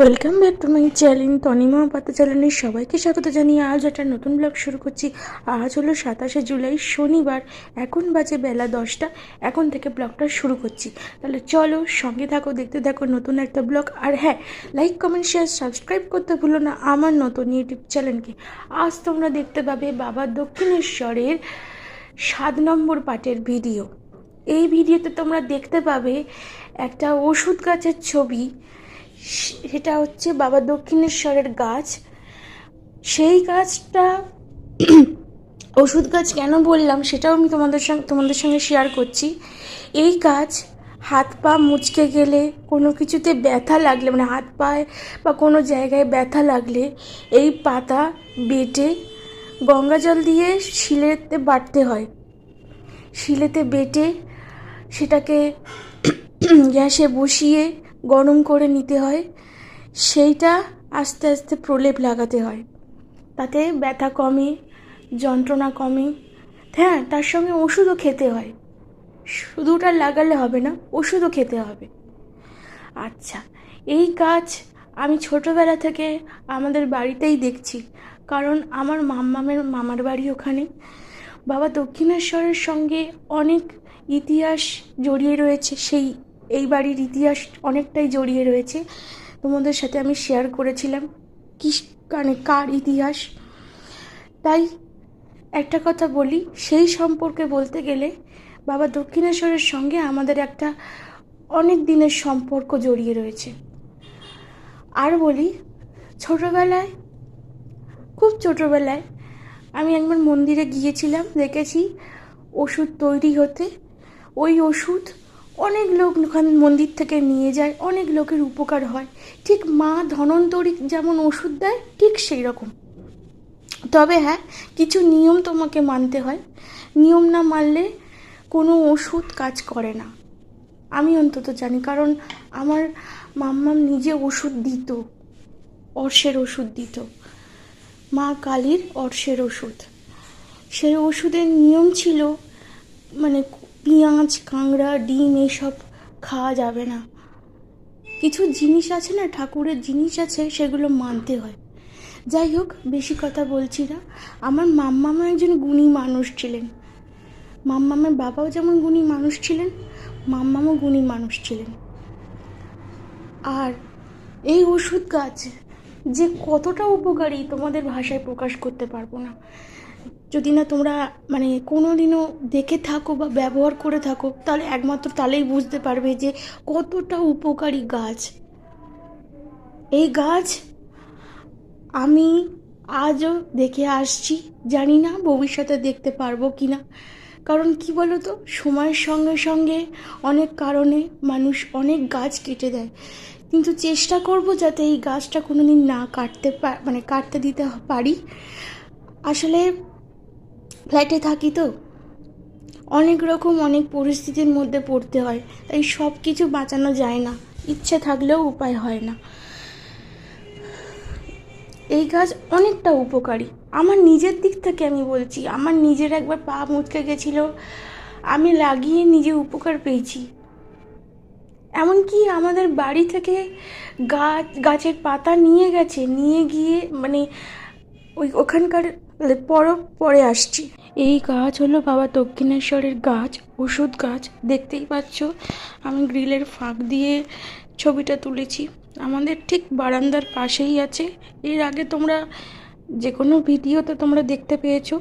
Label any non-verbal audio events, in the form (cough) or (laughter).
Welcome back to my channel Tanima পাতা চ্যানেলের সবাইকে স্বাগত জানিয়ে আজ একটা নতুন ব্লগ শুরু করছি। আজ হলো সাতাশে জুলাই, শনিবার, এখন বাজে বেলা দশটা, এখন থেকে ব্লগটা শুরু করছি। তাহলে চলো সঙ্গে থাকো, দেখতে থাকো নতুন একটা ব্লগ আর হ্যাঁ লাইক কমেন্ট শেয়ার সাবস্ক্রাইব করতে ভুলো না আমার নতুন ইউটিউব চ্যানেলকে আজ তোমরা দেখতে পাবে বাবা দক্ষিণেশ্বরের সাত নম্বর পার্টের ভিডিও এই ভিডিওতে তোমরা দেখতে পাবে একটা ওষুধ গাছের ছবি। সেটা হচ্ছে বাবা দক্ষিণেশ্বরের গাছ। সেই গাছটা (clears throat) ওষুধ গাছ কেন বললাম সেটাও আমি তোমাদের সঙ্গে তোমাদের সঙ্গে শেয়ার করছি। এই গাছ হাত পা মুচকে গেলে, কোনো কিছুতে ব্যথা লাগলে মানে হাত পায়ে বা কোনো জায়গায় ব্যথা লাগলে, এই পাতা বেটে গঙ্গা জল দিয়ে শিলেতে বাটতে হয়। শিলেতে বেটে সেটাকে (clears throat) গ্যাসে বসিয়ে গরম করে নিতে হয়, সেইটা আস্তে আস্তে প্রলেপ লাগাতে হয়। তাতে ব্যথা কমে, যন্ত্রণা কমে। হ্যাঁ তার সঙ্গে ওষুধও খেতে হয়। শুধুটা লাগালে হবে না, ওষুধও খেতে হবে। আচ্ছা এই কাজ আমি ছোটোবেলা থেকে আমাদের বাড়িতেই দেখছি। কারণ আমার মাম্মামের মামার বাড়ি ওখানে। বাবা দক্ষিণেশ্বরের সঙ্গে অনেক ইতিহাস জড়িয়ে রয়েছে, সেই এই বাড়ির ইতিহাস অনেকটাই জড়িয়ে রয়েছে। তোমাদের সাথে আমি শেয়ার করেছিলাম কি মানে কার ইতিহাস। তাই একটা কথা বলি, সেই সম্পর্কে বলতে গেলে বাবা দক্ষিণেশ্বরের সঙ্গে আমাদের একটা অনেক দিনের সম্পর্ক জড়িয়ে রয়েছে। আর বলি, ছোটোবেলায়, খুব ছোটোবেলায় আমি একবার মন্দিরে গিয়েছিলাম, দেখেছি ওষুধ তৈরি হতে। ওই ওষুধ অনেক লোক ওখান মন্দির থেকে নিয়ে যায়, অনেক লোকের উপকার হয়। ঠিক মা ধনন্তরী যেমন ওষুধ দেয়, ঠিক সেই রকম তবে হ্যাঁ কিছু নিয়ম তোমাকে মানতে হয়। নিয়ম না মানলে কোনো ওষুধ কাজ করে না। আমি অন্তত জানি, কারণ আমার মাম্মাম নিজে ওষুধ দিত, অর্শের ওষুধ দিত। মা কালীর অর্শের ওষুধ। সেই ওষুধের নিয়ম ছিল মানে পেঁয়াজ, কাঁকড়া, ডিম এইসব খাওয়া যাবে না। কিছু জিনিস আছে না, ঠাকুরের জিনিস আছে, সেগুলো মানতে হয়। যাই হোক, বেশি কথা বলছি না। আমার মাম্মামা একজন গুণী মানুষ ছিলেন। মাম্মামের বাবাও যেমন গুণী মানুষ ছিলেন, মাম্মামও গুণী মানুষ ছিলেন। আর এই ওষুধ গাছ যে কতটা উপকারী, তোমাদের ভাষায় প্রকাশ করতে পারব না। যদি না তোমরা মানে কোনো দিনও দেখে থাকো বা ব্যবহার করে থাকো, তাহলে একমাত্র তাহলেই বুঝতে পারবে যে কতটা উপকারী গাছ। এই গাছ আমি আজও দেখে আসছি, জানি না ভবিষ্যতে দেখতে পারব কি না কারণ কি তো সময়ের সঙ্গে সঙ্গে অনেক কারণে মানুষ অনেক গাছ কেটে দেয়। কিন্তু চেষ্টা করব যাতে এই গাছটা কোনো দিন না কাটতে মানে কাটতে দিতে পারি। আসলে ফ্ল্যাটে থাকি তো। অনেক রকম অনেক পরিস্থিতির মধ্যে পড়তে হয়, তাই সব কিছু বাঁচানো যায় না। ইচ্ছে থাকলেও উপায় হয় না। এই গাছ অনেকটা উপকারী। আমার নিজের দিক থেকে আমি বলছি, আমার নিজের একবার পা মুচকে গেছিল, আমি লাগিয়ে নিজে উপকার পেয়েছি। এমনকি আমাদের বাড়ি থেকে গাছ গাছের পাতা নিয়ে গেছে, নিয়ে গিয়ে মানে ওই ওখানকার পরব পরে আসছি। এই গাছ হলো বাবা দক্ষিণেশ্বরের গাছ, ওষুধ গাছ। দেখতেই পাচ্ছ, আমি গ্রিলের ফাঁক দিয়ে ছবিটা তুলেছি। আমাদের ঠিক বারান্দার পাশেই আছে। এর আগে তোমরা যে কোনো ভিডিওতে তোমরা দেখতে পেয়েছ।